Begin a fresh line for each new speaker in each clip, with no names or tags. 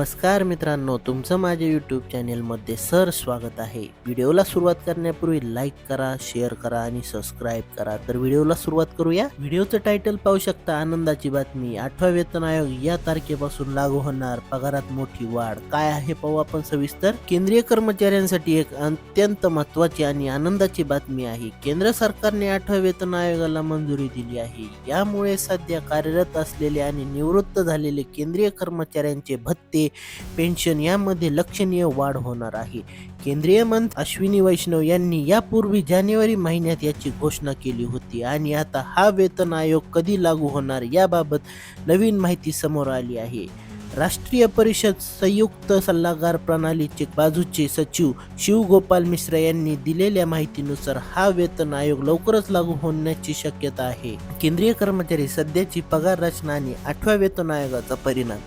नमस्कार मित्रांनो तुमचं माझ्या यूट्यूब चॅनेलमध्ये सर स्वागत आहे. व्हिडिओला सुरुवात करण्यापूर्वी लाईक करा शेअर करा आणि सबस्क्राईब करा. तर व्हिडिओला सुरुवात करूया. व्हिडिओचं टायटल पाहू शकता आनंदाची बातमी. आठवा वेतन आयोग या तारखेपासून लागू होणार. पगारात मोठी वाढ. काय आहे पाहू आपण सविस्तर. केंद्रीय कर्मचाऱ्यांसाठी एक अत्यंत महत्वाची आणि आनंदाची बातमी आहे. केंद्र सरकारने आठव्या वेतन आयोगाला मंजुरी दिली आहे. यामुळे सध्या कार्यरत असलेले आणि निवृत्त झालेले केंद्रीय कर्मचाऱ्यांचे भत्ते पेन्शन यामध्ये लक्षणीय वाढ होणार आहे. केंद्रीय मंत्री अश्विनी वैष्णव यांनी यापूर्वी जानेवारी महिन्यात याची घोषणा केली होती आणि आता हा वेतन आयोग कधी लागू होणार याबाबत नवीन माहिती समोर आली आहे. राष्ट्रीय परिषद संयुक्त सल्लागार प्रणालीचे बाजूचे सचिव शिवगोपाल मिश्रा यांनी दिलेल्या माहितीनुसार हा वेतन आयोग लवकरच लागू होण्याची शक्यता आहे. केंद्रीय कर्मचारी सध्याची पगार रचना आणि आठव्या वेतन आयोगाचा परिणाम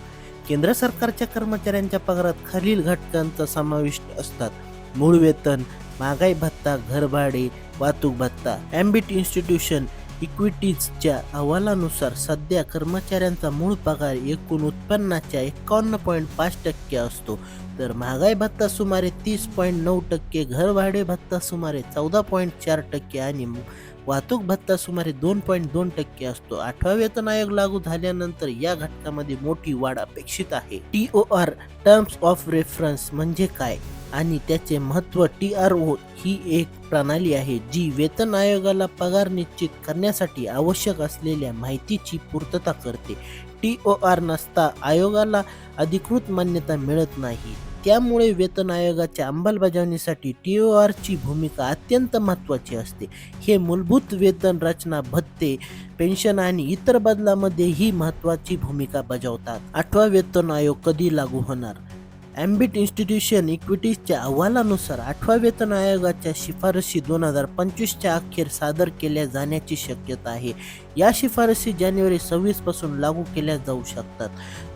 केंद्र सरकारच्या कर्मचाऱ्यांच्या पगारात खालील घटकांचा समावेश असतात. मूळ वेतन महागाई भत्ता घरभाडे वाहतूक भत्ता ॲम्बिट इन्स्टिट्यूशन इक्विटीजच्या अहवालानुसार सध्या कर्मचाऱ्यांचा मूळ पगार एकूण उत्पन्नाच्या एकावन्न पॉईंट पाच टक्के असतो. तर महागाई भत्ता सुमारे तीस पॉईंट नऊ टक्के घरभाडे भत्ता सुमारे चौदा पॉईंट चार टक्के आणि वाहतूक भत्ता सुमारे दोन पॉईंट दोन टक्के असतो. आठवा वेतन आयोग लागू झाल्यानंतर या घटकामध्ये मोठी वाढ अपेक्षित आहे. T O R terms of reference म्हणजे काय? आणि त्याचे महत्त्व टी आर ओ ही एक प्रणाली आहे जी वेतन आयोगाला पगार निश्चित करण्यासाठी आवश्यक असलेल्या माहितीची पूर्तता करते. टी ओ आर नसता आयोगाला अधिकृत मान्यता मिळत नाही. त्यामुळे वेतन आयोगाच्या अंमलबजावणीसाठी टी ओ आरची भूमिका अत्यंत महत्त्वाची असते. हे मूलभूत वेतन रचना भत्ते पेन्शन आणि इतर बदलामध्ये ही महत्त्वाची भूमिका बजावतात. आठवा वेतन आयोग कधी लागू होणार? ॲम्बिट इन्स्टिट्यूशन इक्विटीजच्या अहवालानुसार आठवा वेतन आयोगाच्या शिफारशी दोन हजार पंचवीसच्या अखेर सादर केल्या जाण्याची शक्यता आहे. या शिफारसी जानेवारी सव्वीसपासून लागू केल्या जाऊ शकतात.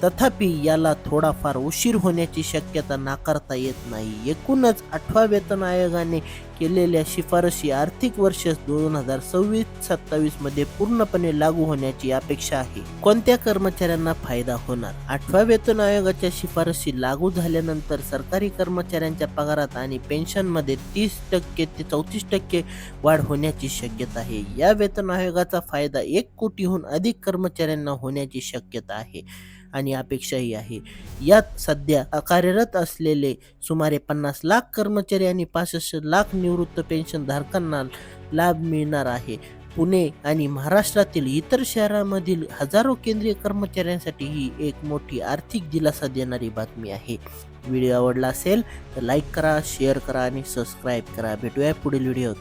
तथापि याला थोडाफार उशीर होण्याची शक्यता नाकारता येत नाही. एकूणच आठवा वेतन आयोगाने केलेल्या शिफारसी आर्थिक वर्ष दोन हजार सव्वीस सत्तावीसमध्ये पूर्णपणे लागू होण्याची अपेक्षा आहे. कोणत्या कर्मचाऱ्यांना फायदा होणार? आठव्या वेतन आयोगाच्या शिफारसी लागू झाल्यानंतर सरकारी कर्मचाऱ्यांच्या पगारात आणि पेन्शनमध्ये तीस टक्के ते चौतीस टक्के वाढ होण्याची शक्यता आहे. या वेतन आयोगाचा फायदा एक कोटीहून अधिक कर्मचाऱ्यांना होण्याची शक्यता आहे आणि अपेक्षाही आहे. यात सध्या कार्यरत असलेले सुमारे पन्नास लाख कर्मचारी आणि पासष्ट लाख निवृत्त पेन्शन धारकांना लाभ मिळणार आहे. पुणे आणि महाराष्ट्रातील इतर शहरांमधील हजारो केंद्रीय कर्मचाऱ्यांसाठी ही एक मोठी आर्थिक दिलासा देणारी बातमी आहे. व्हिडिओ आवडला असेल तर लाईक करा शेअर करा आणि सबस्क्राईब करा. भेटूया पुढील व्हिडिओत.